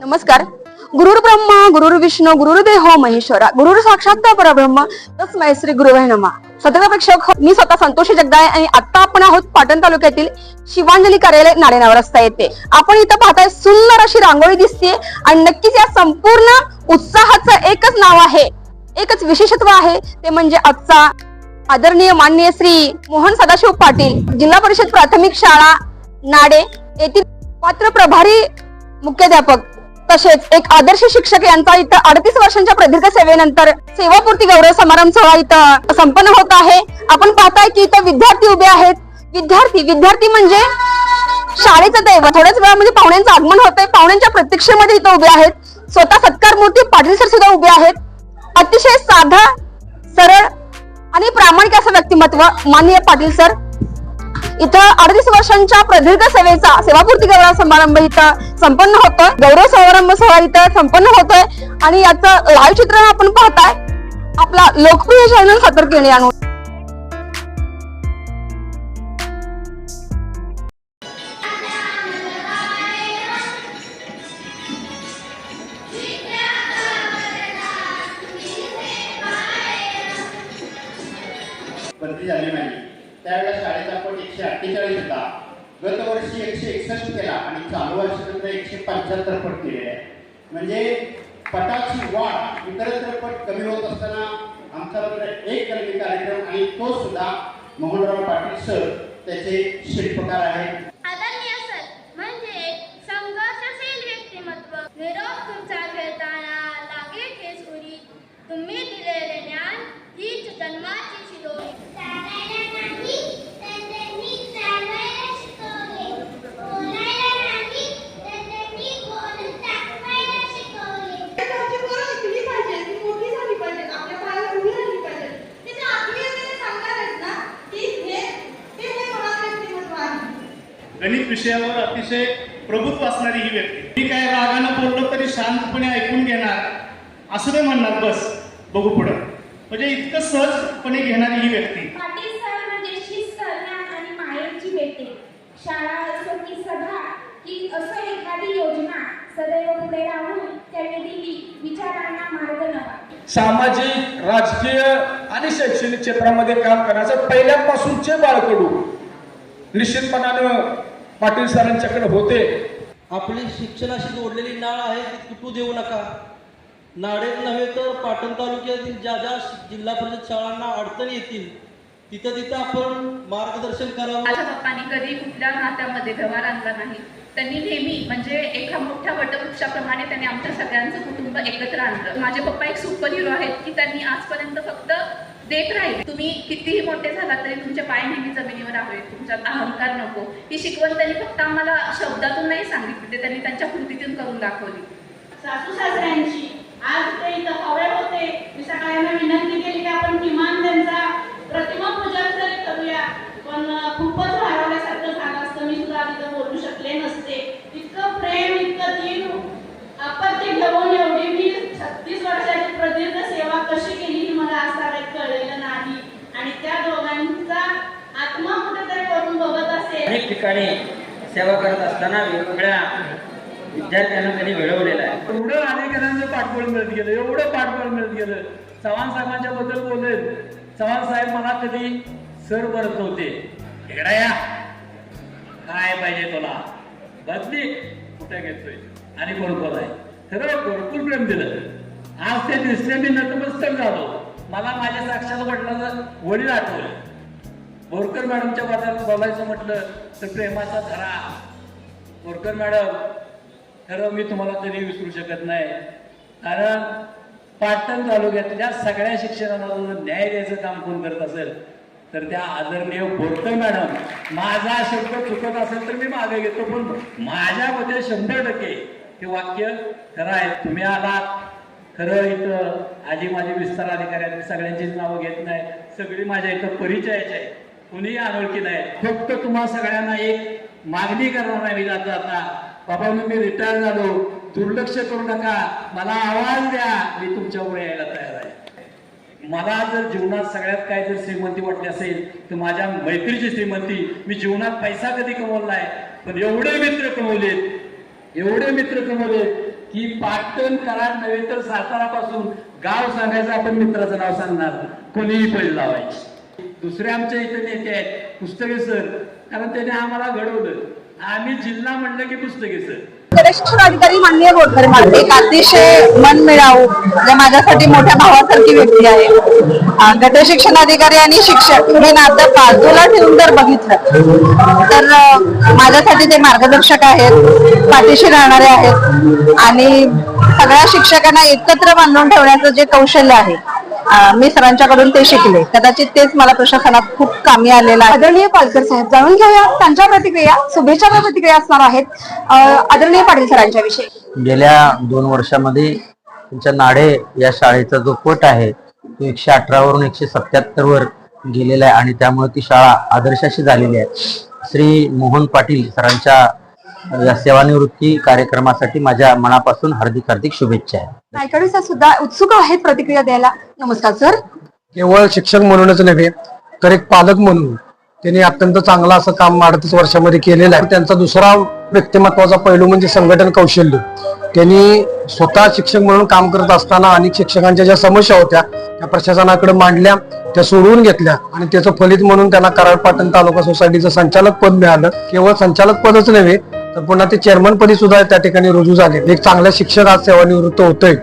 नमस्कार. गुरुर ब्रह्मा गुरुर विष्णू गुरुर्देव महेश्वरा. गुरुर साक्षात परब्रह्म तस्मै श्री गुरुवे नमा. सतत प्रेक्षक मी स्वतः संतोषी जगदाळे आणि आता आपण आहोत पाटण तालुक्यातील शिवांजली कार्यालय नाडेनावर रस्ता येते आपण इथं पाहताय सुंदर अशी रांगोळी दिसते आणि नक्कीच या संपूर्ण उत्साहाचं एकच नाव आहे. एकच विशेषत्व आहे ते म्हणजे आजचा आदरणीय माननीय श्री मोहन सदाशिव पाटील जिल्हा परिषद प्राथमिक शाळा नाडे येथील पात्र प्रभारी मुख्याध्यापक तसेच एक आदर्श शिक्षक यांचा इथं अडतीस वर्षांच्या प्रदीर्घ सेवेनंतर सेवापूर्ती गौरव समारंभ सोहळा इथं संपन्न होत आहे. आपण पाहताय की इथं विद्यार्थी उभे आहेत. विद्यार्थी विद्यार्थी म्हणजे शाळेचं दैव थोड्याच वेळामध्ये पाहुण्यांचं आगमन होतंय. पाहुण्यांच्या प्रतीक्षेमध्ये इथं उभे आहेत. स्वतः सत्कार मूर्ती पाटील सर सुद्धा उभे आहेत. अतिशय साधा सरळ आणि प्रामाणिक असं व्यक्तिमत्व माननीय पाटील सर इथं अडतीस वर्षांच्या प्रदीर्घ सेवेचा सेवापूर्ती गौरव समारंभ इथं संपन्न होतोय. गौरव समारंभ सोहळा इथं संपन्न होतोय. आणि याचं लाईव्ह चित्रण आपण पाहताय. आपला लोकप्रिय चॅनल सतर्क केले आणून. एकशे एकसष्ट केला आणि चालू वर्षानंतर एकशे पंच्याहत्तर पट केलेले आहे म्हणजे पटाची वाढ इतरत्र पट कमी होत असताना आमचा एक कलमी कार्यक्रम आणि तो सुद्धा मोहनराव पाटील सर त्याचे शिल्पकार आहेत. म्हणजे तुम्ही दिलेले ज्ञान हीच जन्माची शिदोरी चालायला नाही तर त्यांनी चालवायला शिकवले बोलायला नाही तर त्यांनी बोलून दाखवायला शिकवले त्याची पोरं ऐकली पाहिजे ती मोठी झाली पाहिजे आपल्या पायावर उभी राहिली पाहिजे ते जे आत्मीयतेने सांगणार आहेत ना की हे ते हे महान व्यक्तिमत्व आहे गणित विषयावर अतिशय प्रभुत्व असणारी ही व्यक्ती. मी काय रागानं बोललो तरी शांतपणे ऐकून घेणार? असं नाही म्हणणार बस बघू पुढं. म्हणजे इतकं सहजपणे घेणारी ही व्यक्ती. पाटील सर म्हणजे शिस्त ज्ञान आणि मायेची भेटे शाळा असो की सभा की असो एखादी योजना सदैव पुढे राहून त्यांनी दिली विचारांना मार्ग नवा. सामाजिक राजकीय आणि शैक्षणिक क्षेत्रामध्ये काम करण्याचं पहिल्यापासूनचे बाळकडू. निश्चितपणानं पाटील सरांच्याकडे होते. आपली शिक्षणाशी जोडलेली नाळ आहे ती तुटू देऊ नका. नाडेच नव्हे तर पाटण तालुक्यातील ज्या ज्या जिल्हा परिषद शाळांना अडचणी येतील तिथं तिथं आपण मार्गदर्शन करावं. माझ्या पप्पांनी कधी कुठल्या नात्यामध्ये व्यवहार आणला नाही. त्यांनी नेहमी म्हणजे एका मोठ्या वटवृक्षाप्रमाणे त्यांनी आमच्या सगळ्यांचं कुटुंब एकत्र आणलं. माझे पप्पा एक सुपर हिरो आहेत की त्यांनी आजपर्यंत फक्त देत राहील. तुम्ही कितीही मोठे झाला तरी तुमचे पाय नेहमी जमिनीवर हवे तुमच्यात अहंकार नको. ही शिकवण त्यांनी फक्त आम्हाला शब्दातून नाही सांगितली. ते त्यांनी त्यांच्या कृतीतून करून दाखवली. सासू सासऱ्यांची आज ते इथं हवे होते. मी सगळ्यांना विनंती केली की आपण किमान त्यांचा प्रतिमा पूजन तरी करूया. पण खूप खूपच भारावल्यासारखं झालं असतं मी सुद्धा तिथं बोलू शकले नसते इतकं प्रेम इतकं दिन आपण ते घेऊन एवढी मी छत्तीस वर्षाची प्रदीर्घ सेवा कशी केली ही मला आज तारीख कळलेलं नाही आणि त्या दोघांचा आत्मा कुठेतरी करून बघत असेल अनेक ठिकाणी सेवा करत असताना वेगवेगळ्या विद्यार्थ्यांना त्यांनी घडवलेलं आहे. एवढं अनेकांचं पाठबळ मिळत गेलं एवढं पाठबळ मिळत गेलं. चव्हाण साहेबांच्या बद्दल बोलेल चव्हाण साहेब मला कधी सर बरत होते या. काय पाहिजे तुला? बदली कुठे घेतोय? आणि कोण आहे? खरं भरपूर प्रेम दिलं. आज ते दिसले मी नतमस्तक झालो. मला माझ्या साक्षात वडिलांचं वडील आठवलं. बोरकर मॅडमच्या बाजारात बोलायचं म्हटलं तर प्रेमाचा धरा. बोरकर मॅडम खरं मी तुम्हाला कधी विसरू शकत नाही. कारण पाटण तालुक्यातल्या सगळ्या शिक्षणाला जर न्याय द्यायचं काम कोण करत असेल तर त्या आदरणीय बोरकर मॅडम माझा शब्द चुकत असेल तर मी मागे घेतो पण माझ्या मते शंभर टक्के हे वाक्य खरं आहे. तुम्ही आलात खरं इथं आजी माझे विस्तार अधिकारी आहेत मी सगळ्यांचीच नावं घेत नाही सगळी माझ्या इथं परिचयाची आहे कुणीही अनोळखी नाही. फक्त तुम्हा सगळ्यांना एक मागणी करणार आहे मी जाता बाबा मी रिटायर झालो. दुर्लक्ष करू नका. मला आवाज द्या. मी तुमच्यामुळे यायला तयार आहे. मला जर जीवनात सगळ्यात काय जर श्रीमंती वाटली असेल तर माझ्या मैत्रीची श्रीमंती. मी जीवनात पैसा कधी कमवला आहे पण एवढे मित्र कमवलेत. एवढे मित्र कमवलेत की पाटण कराड नव्हे तर सातारा पासून गाव सांगायचं आपण मित्राचं नाव सांगणार. कोणीही पैल लावायचे. दुसरे आमच्या इथे नेते आहेत पुस्तके सर. कारण त्याने आम्हाला घडवलं. आम्ही जिल्हा म्हणलं की पुस्तके सर. शिक्षण अधिकारी माननीय बोलकर एक अतिशय मन मिळावू जे माझ्यासाठी मोठ्या भावासारखी व्यक्ती आहे. गट शिक्षण अधिकारी आणि शिक्षक हे नातं बाजूला ठेवून जर बघितलं तर माझ्यासाठी ते मार्गदर्शक आहेत पाठीशी राहणारे आहेत. आणि सगळ्या शिक्षकांना एकत्र बांधून ठेवण्याचं जे कौशल्य आहे मी सरांच्याकडून ते शिकले. कदाचित तेच मला प्रशासनात खूप कामी आलेलं आहे. आदरणीय पालकर साहेब जाणून घेऊया त्यांच्या प्रतिक्रिया शुभेच्छा प्रतिक्रिया असणार आहेत. आदरणीय पाटील सरांच्या विषयी गेल्या दोन वर्षामध्ये तुमच्या नाडे या शाळेचा जो पट आहे तो एकशे अठरा वरून एकशे सत्याहत्तर वर गेलेला आहे आणि त्यामुळे ती शाळा आदर्शाशी झालेली आहे. श्री मोहन पाटील सरांच्या या सेवानिवृत्ती कार्यक्रमासाठी माझ्या मनापासून हार्दिक हार्दिक शुभेच्छा आहे. नायकडे सर सुद्धा उत्सुक आहेत प्रतिक्रिया द्यायला. नमस्कार सर. केवळ शिक्षक म्हणूनच नव्हे तर एक पालक म्हणून त्यांनी अत्यंत चांगलं असं काम अडतीस वर्षामध्ये केलेलं आहे. त्यांचा दुसरा व्यक्तिमत्वाचा पैलू म्हणजे संघटन कौशल्य. त्यांनी स्वतः शिक्षक म्हणून काम करत असताना अनेक शिक्षकांच्या ज्या समस्या होत्या त्या प्रशासनाकडे मांडल्या त्या सोडवून घेतल्या आणि त्याचं फलित म्हणून त्यांना कराड पाटण तालुका सोसायटीचं संचालक पद मिळालं. केवळ संचालक पदच नव्हे तर पुन्हा ते चेअरमन पदी सुद्धा त्या ठिकाणी रुजू झाले. एक चांगला शिक्षक आज सेवानिवृत्त होतोय.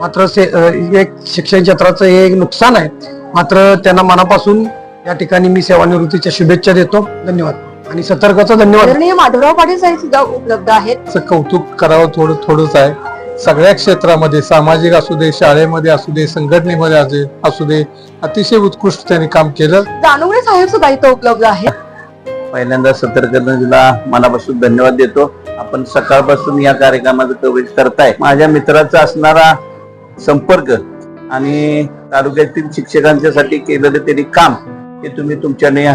मात्र से- एक शिक्षण क्षेत्राचं हे एक नुकसान आहे. मात्र त्यांना मनापासून या ठिकाणी मी सेवानिवृत्तीच्या शुभेच्छा देतो. धन्यवाद. आणि सतर्काचा धन्यवाद. माधवराव पाटील साहेब सुद्धा उपलब्ध आहेत. असं कौतुक करावं थोडं थोडंच आहे. सगळ्या क्षेत्रामध्ये सामाजिक असू दे शाळेमध्ये असू दे संघटनेमध्ये असू दे असू दे अतिशय उत्कृष्ट त्यांनी काम केलं. जानवरे साहेब सुद्धा इथं उपलब्ध आहेत. पहिल्यांदा सतर्कतेला मनापासून धन्यवाद देतो. आपण सकाळपासून या कार्यक्रमाचं कव्हरेज करताय. माझ्या मित्राचा असणारा संपर्क आणि तालुक्यातील शिक्षकांच्यासाठी केलेलं त्यांनी काम हे तुम्ही तुमच्याने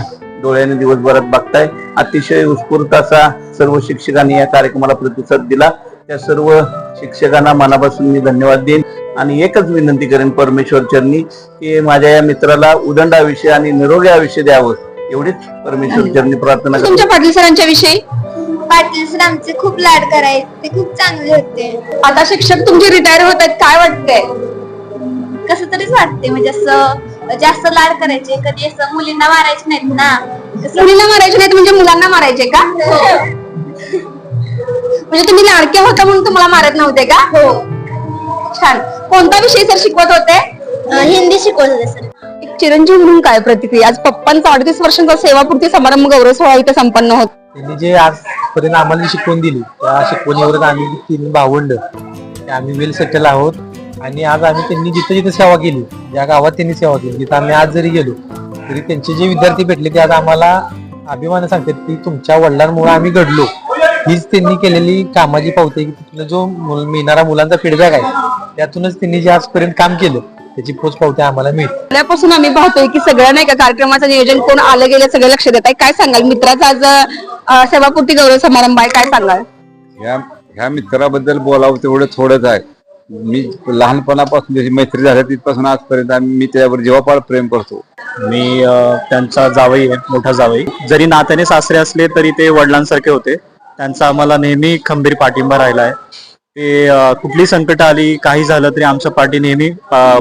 डोळ्याने दिवसभरात बघताय. अतिशय उत्स्फूर्त असा सर्व शिक्षकांनी या कार्यक्रमाला प्रतिसाद दिला. त्या सर्व शिक्षकांना मनापासून मी धन्यवाद देईन. आणि एकच विनंती करेन परमेश्वर चरणी की माझ्या या मित्राला उदंड आयुष्य आणि निरोगी आयुष्य द्यावं. एवढीच परमेश्वर चरणी प्रार्थना करतो तुमच्या पाटील सरांच्या विषयी पाटील सर आमचे खूप लाड करायचे ते खूप चांगले होते. आता शिक्षक तुमचे रिटायर होत आहेत काय वाटतंय? कसं तरीच वाटते म्हणजे असं जास्त लाड करायचे कधी असं मुलींना मारायचे नाहीत ना. कसं? मुलींना मारायचे नाहीत म्हणजे मुलांना मारायचे का? म्हणजे तुम्ही लाडक्या होता म्हणून तुम्हाला मारत नव्हते का? हो. छान. कोणता विषय सर शिकवत होते? अं, हिंदी शिकवत होते सर. एक चिरंजीव म्हणून काय प्रतिक्रिया? आज पप्पांचा अडतीस वर्षांचा सेवापूर्ती समारंभ गौरव सोहळा इथे संपन्न होत. त्यांनी जे आजपर्यंत आम्हाला जी शिकवण दिली त्या शिकवणीवरच आम्ही तीन भावंड ते आम्ही वेल सेटल आहोत. आणि आज आम्ही त्यांनी जिथं जिथं सेवा केली ज्या गावात त्यांनी सेवा केली तिथं आम्ही आज जरी गेलो तरी त्यांचे जे विद्यार्थी भेटले ते आज आम्हाला अभिमान सांगतात की तुमच्या वडिलांमुळे आम्ही घडलो. हीच त्यांनी केलेली कामाची पावती की तिथलं जो मिळणारा मुलांचा फीडबॅक आहे त्यातूनच त्यांनी जे आजपर्यंत काम केलं. त्याची पोच पावती आम्हाला मिळते. त्यापासून आम्ही पाहतोय की सगळं नाही का कार्यक्रमाचं नियोजन कोण आलं गेलं सगळं लक्ष देत आहे. काय सांगाल? मित्राचा आज अं, सेवापूर्ती गौरव समारंभ आहे. काय सांगाल? ह्या ह्या मित्राबद्दल बोलावं तेवढं थोडंच आहे. मी लहानपणापासून जशी मैत्री झाल्या तिथपासून आजपर्यंत आम्ही मी त्याच्यावर जीवापाड प्रेम करतो. मी अ, त्यांचा जावई आहे मोठा जावई. जरी नात्याने सासरे असले तरी ते वडिलांसारखे होते. त्यांचा आम्हाला नेहमी खंबीर पाठिंबा राहिला आहे. ते कुठली संकट आली काही झालं तरी आमच्या पाठी नेहमी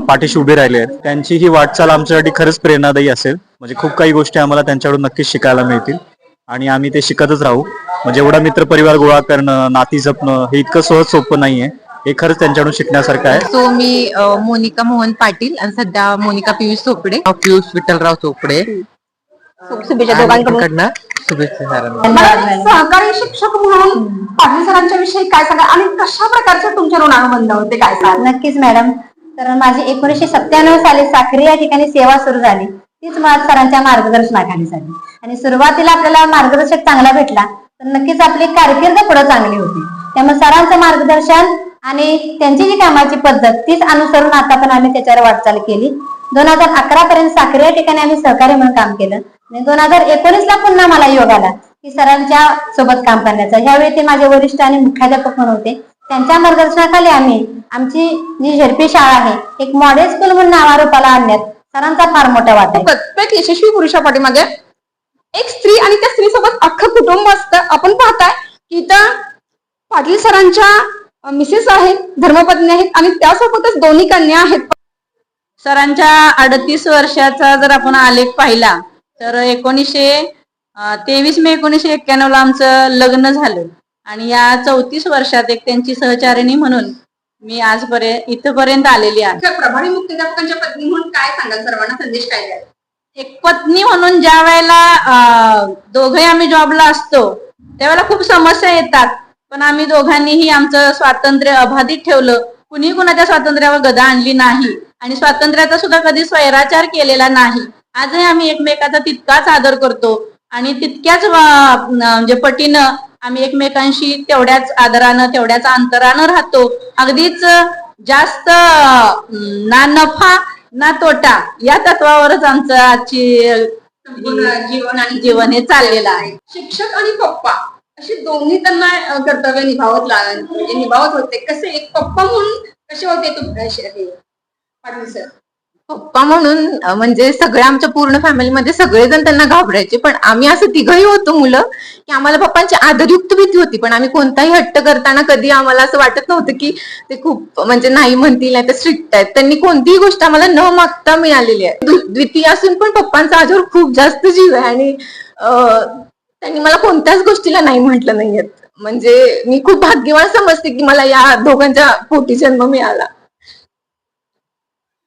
पाठीशी उभे राहिले आहेत त्यांची ही वाटचाल आमच्यासाठी खरंच प्रेरणादायी असेल. म्हणजे खूप काही गोष्टी आम्हाला त्यांच्याकडून नक्कीच शिकायला मिळतील. आणि आम्ही ते शिकतच राहू. म्हणजे एवढा मित्रपरिवार गोळा करणं नाती जपणं हे इतकं सहज सोपं नाहीये. हे खरंच त्यांच्याकडून शिकण्यासारखं आहे. सो मी मोनिका मोहन पाटील आणि सध्या मोनिका पियुष चोपडे. पियुष विठ्ठलराव चोपडे. शुभेच्छा दोघांकडून. कडनं शुभेच्छा सरांना मला सहकारी शिक्षक म्हणून पाटील सरांच्या विषयी काय सांगा? आणि कशा प्रकारचे तुमचे ऋणानुबंध होते? काय सांगा? नक्कीच मॅडम. तर माझी एकोणीसशे सत्त्याण्णव साली साखरी या ठिकाणी सेवा सुरू झाली. तीच मला सरांच्या मार्गदर्शनाखाली झाली आणि सुरुवातीला आपल्याला मार्गदर्शक चांगला भेटला तर नक्कीच आपली कारकीर्द पुढे चांगली होती. त्यामुळे सरांचं मार्गदर्शन आणि त्यांची जी कामाची पद्धत तीच अनुसरून आता पण आम्ही त्याच्यावर वाटचाल केली. दोन हजार अकरा पर्यंत साखरी या ठिकाणी आम्ही सहकारी म्हणून काम केलं. दोन हजार एकोणीस ला पुन्हा मला योग आला. की सरांच्या सोबत काम करण्याचा. ह्यावेळी ते माझे वरिष्ठ आणि मुख्याध्यापक म्हणून होते. त्यांच्या मार्गदर्शनाखाली आम्ही आमची जी झेडपी शाळा आहे एक मॉडेल स्कूल म्हणून नावारूपाला आणण्यात सरांचा फार मोठा वाटा आहे. प्रत्येक यशस्वी पुरुषा पाठीमागे. एक स्त्री आणि त्या स्त्री सोबत अख्खं कुटुंब असतं. आपण पाहताय की इथं पाटील सरांच्या मिसेस आहेत धर्मपत्नी आहेत आणि त्यासोबतच दोन्ही कन्या आहेत. सरांच्या अडतीस वर्षाचा जर आपण आलेख पाहिला तर एकोणीसशे तेवीस मे एकोणीसशे एक्क्याण्णव ला आमचं लग्न झालं. आणि या चौतीस वर्षात एक त्यांची सहचारिणी म्हणून मी आजपर्यंत इथपर्यंत आलेली आहे. प्रभारी मुख्याध्यापकांच्या पत्नी म्हणून काय सांगाल? सर्वांना संदेश काय द्याल? एक पत्नी म्हणून ज्या वेळेला अं, दोघंही आम्ही जॉबला असतो त्यावेळेला खूप समस्या येतात. पण आम्ही दोघांनीही आमचं स्वातंत्र्य अबाधित ठेवलं. कुणी कुणाच्या स्वातंत्र्यावर गदा आणली नाही. आणि स्वातंत्र्याचा सुद्धा कधी स्वैराचार केलेला नाही. आजही आम्ही एकमेकाचा तितकाच आदर करतो. आणि तितक्याच म्हणजे पटीनं आम्ही एकमेकांशी तेवढ्याच आदरानं तेवढ्याच अंतरानं राहतो. अगदीच जास्त ना नफा ना तोटा या तत्वावरच आमचं आजची जीवन आणि जीवन हे चाललेलं आहे. शिक्षक आणि पप्पा अशी दोन्ही त्यांना कर्तव्य निभावत म्हणजे निभावत होते. कसे एक पप्पा म्हणून कसे होते तुम- अशे पाटील सर. पप्पा म्हणून म्हणजे सगळ्या आमच्या पूर्ण फॅमिलीमध्ये सगळेजण त्यांना घाबरायचे. पण आम्ही असं तिघही होतो मुलं की आम्हाला पप्पांची आदरयुक्त भीती होती. पण आम्ही कोणताही हट्ट करताना कधी आम्हाला असं वाटत नव्हतं की ते खूप म्हणजे नाही म्हणतील नाही तर स्ट्रिक्ट आहेत. त्यांनी कोणतीही गोष्ट आम्हाला न मागता मिळालेली आहे. द्वितीय असून पण पप्पांचा आजवर खूप जास्त जीव आहे. आणि त्यांनी मला कोणत्याच गोष्टीला नाही म्हटलं नाहीयेत. म्हणजे मी खूप भाग्यवान समजते की मला या दोघांच्या पोटी जन्म मिळाला.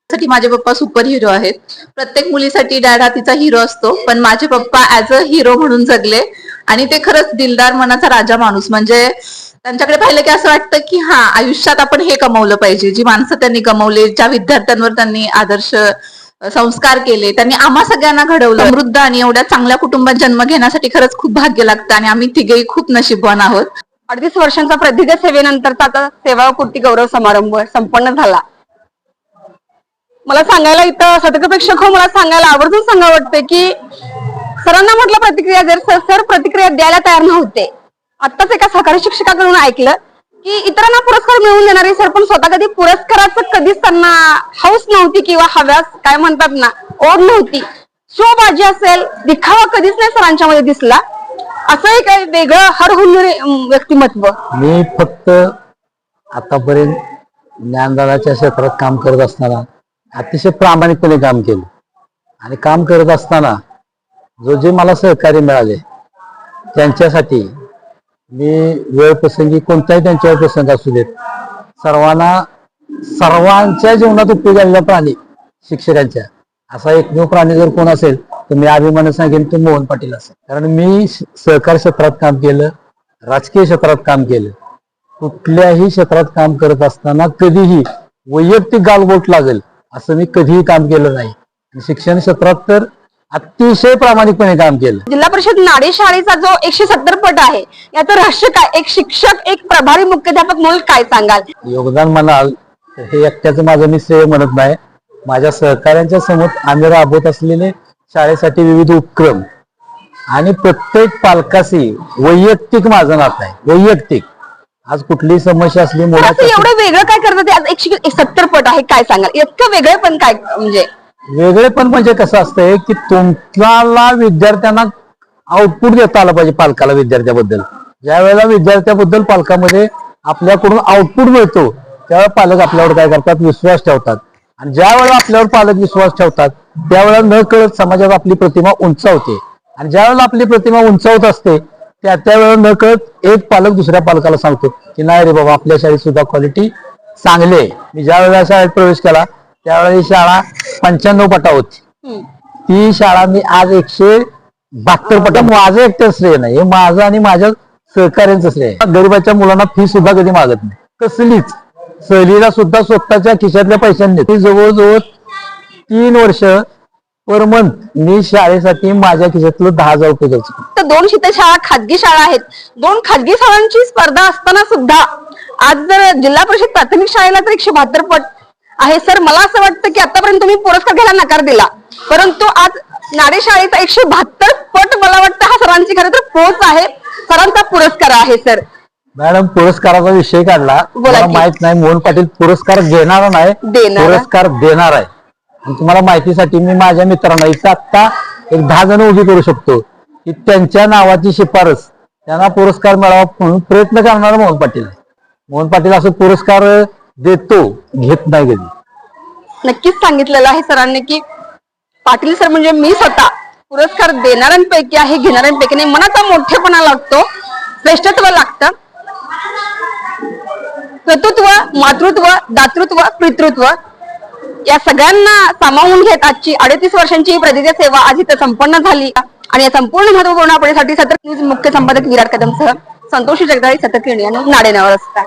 साठी माझे पप्पा सुपर हिरो आहेत. प्रत्येक मुलीसाठी डॅड हा तिचा हिरो असतो. पण माझे पप्पा ऍज अ हिरो म्हणून जगले. आणि ते खरंच दिलदार मनाचा राजा माणूस. म्हणजे त्यांच्याकडे पाहिलं की असं वाटतं की हा आयुष्यात आपण हे कमवलं पाहिजे. जी माणसं त्यांनी कमवले ज्या विद्यार्थ्यांवर त्यांनी आदर्श संस्कार केले त्यांनी आम्हा सगळ्यांना घडवलं. समृद्ध आणि एवढ्या चांगल्या कुटुंबात जन्म घेण्यासाठी खरंच खूप भाग्य लागतं आणि आम्ही तिघेही खूप नशीबवान आहोत. अडतीस वर्षांचा प्रदीर्घ सेवेनंतरचा आता सेवापूर्ती गौरव समारंभ संपन्न झाला. मला सांगायला इथं सतकपेक्षक हो मला सांगायला आवर्जून सांगा वाटते की सरांना म्हटलं प्रतिक्रिया जर सर सर प्रतिक्रिया द्यायला तयार नव्हते. आत्ताच एका सहकारी शिक्षकाकडून ऐकलं की इतरांना पुरस्कार मिळवून देणारे सर पण स्वतः कधी पुरस्काराचं कधीच त्यांना हौस नव्हती किंवा हव्यास काय म्हणतात ना ओढ नव्हती. शोबाजी असेल दिखावा कधीच नाही सरांच्या मध्ये दिसला. असंही काही वेगळं हरहुन्नरी व्यक्तिमत्व. मी फक्त आतापर्यंत ज्ञानदानाच्या क्षेत्रात काम करत असताना अतिशय प्रामाणिकपणे काम केलं. आणि काम करत असताना जो जे मला सहकार्य मिळाले त्यांच्यासाठी मी वेळप्रसंगी कोणत्याही कोणताही त्यांच्यावर प्रसंग असू देत सर्वांना सर्वांच्या जीवनात उपयोग आलेला प्राणी शिक्षकांच्या. असा एकमेव प्राणी जर कोण असेल तर मी अभिमान सांगेन तो मोहन पाटील असेल. कारण मी श- सहकार क्षेत्रात काम केलं राजकीय क्षेत्रात काम केलं. कुठल्याही क्षेत्रात काम करत असताना कधीही वैयक्तिक गालबोट लागेल असं मी कधीही काम केलं नाही. शिक्षण क्षेत्रात तर अतिशय प्रामाणिकपणे काम केलं. जिल्हा परिषद नाडी शाळेचा जो एकशे सत्तर पट आहे याचं रहस्य काय? एक शिक्षक एक प्रभारी मुख्याध्यापक म्हणून काय सांगाल? योगदान म्हणाल हे एकट्याचं माझं मी श्रेय म्हणत नाही. माझ्या सहकाऱ्यांच्या समोर आम्ही राबवत असलेले शाळेसाठी विविध उपक्रम. आणि प्रत्येक पालकाशी वैयक्तिक माझं नातं आहे. वैयक्तिक. आज कुठलीही समस्या असली मुलाची एवढं वेगळं काय करतात ते? आज एकशे एक सत्तर पट आहे काय सांगाल? इतकं वेगळं पण काय म्हणजे? वेगळे पण म्हणजे कसं असतंय की तुम्हाला विद्यार्थ्यांना आउटपुट देता आलं पाहिजे पालकाला विद्यार्थ्याबद्दल. ज्या वेळेला विद्यार्थ्याबद्दल पालकामध्ये आपल्याकडून आउटपुट मिळतो त्यावेळेला पालक आपल्यावर काय करतात? विश्वास ठेवतात. आणि ज्या वेळेला आपल्यावर पालक विश्वास ठेवतात त्यावेळेला न कळत समाजात आपली प्रतिमा उंचावते. आणि ज्या वेळेला आपली प्रतिमा उंचावत असते त्या त्यावेळेला न कळत एक पालक दुसऱ्या पालकाला सांगतो की नाही रे बाबा आपल्या शाळेत सुद्धा क्वालिटी चांगली आहे. मी ज्या वेळेला शाळेत प्रवेश केला त्यावेळेला ही शाळा पंच्याण्णव पटा होती. ती शाळा मी आज एकशे बहात्तर पटा. माझं एकटं श्रेय नाही. हे माझं आणि माझ्या सहकार्यांचं श्रेय. गरिबाच्या मुलांना फी सुद्धा कधी मागत नाही. कसलीच. सहलीला सुद्धा स्वतःच्या खिशातल्या पैशांनी ती जवळजवळ तीन वर्ष पर मंथ मी शाळेसाठी माझ्या खिशातलं दहा हजार रुपये करतो. तर दोन शाळा खाजगी शाळा आहेत. दोन खाजगी शाळांची स्पर्धा असताना सुद्धा आज जर जिल्हा परिषद प्राथमिक शाळेला तर एकशे बहात्तर पट आहे. सर मला असं वाटतं की आतापर्यंत तुम्ही पुरस्कार घ्यायला नकार दिला. परंतु आज नाडे शाळेचा एकशे बहात्तर पट मला वाटतं हा सरांची खरं तर पोच आहे. सरांचा पुरस्कार आहे सर. मॅडम पुरस्काराचा विषय काढला. बोला मला की. माहीत नाही मोहन पाटील पुरस्कार घेणारा नाही देणारा. पुरस्कार देणार आहे. आणि तुम्हाला माहितीसाठी मी माझ्या मित्रांना इथं आत्ता एक दहा जण उभी करू शकतो. की त्यांच्या नावाची शिफारस त्यांना पुरस्कार मिळावा म्हणून प्रयत्न करणारा मोहन पाटील. मोहन पाटील असं पुरस्कार देतो घेत नाही कधी. नक्कीच सांगितलेलं आहे सरांनी की पाटील सर म्हणजे मी स्वतः. पुरस्कार देणाऱ्यांपैकी आहे घेणाऱ्यांपैकी नाही मनाचा मोठेपणा लागतो. श्रेष्ठत्व लागतं. कर्तृत्व मातृत्व दातृत्व पितृत्व. या सगळ्यांना सामावून घेत आजची अडतीस वर्षांची ही सेवा आज इथं संपन्न झाली. आणि या संपूर्ण महत्त्वपूर्ण आपल्यासाठी सतत न्यूज मुख्य संपादक विराट कदमसह संतोषी जगदाळी सतत आणि नाडेनावर असतात.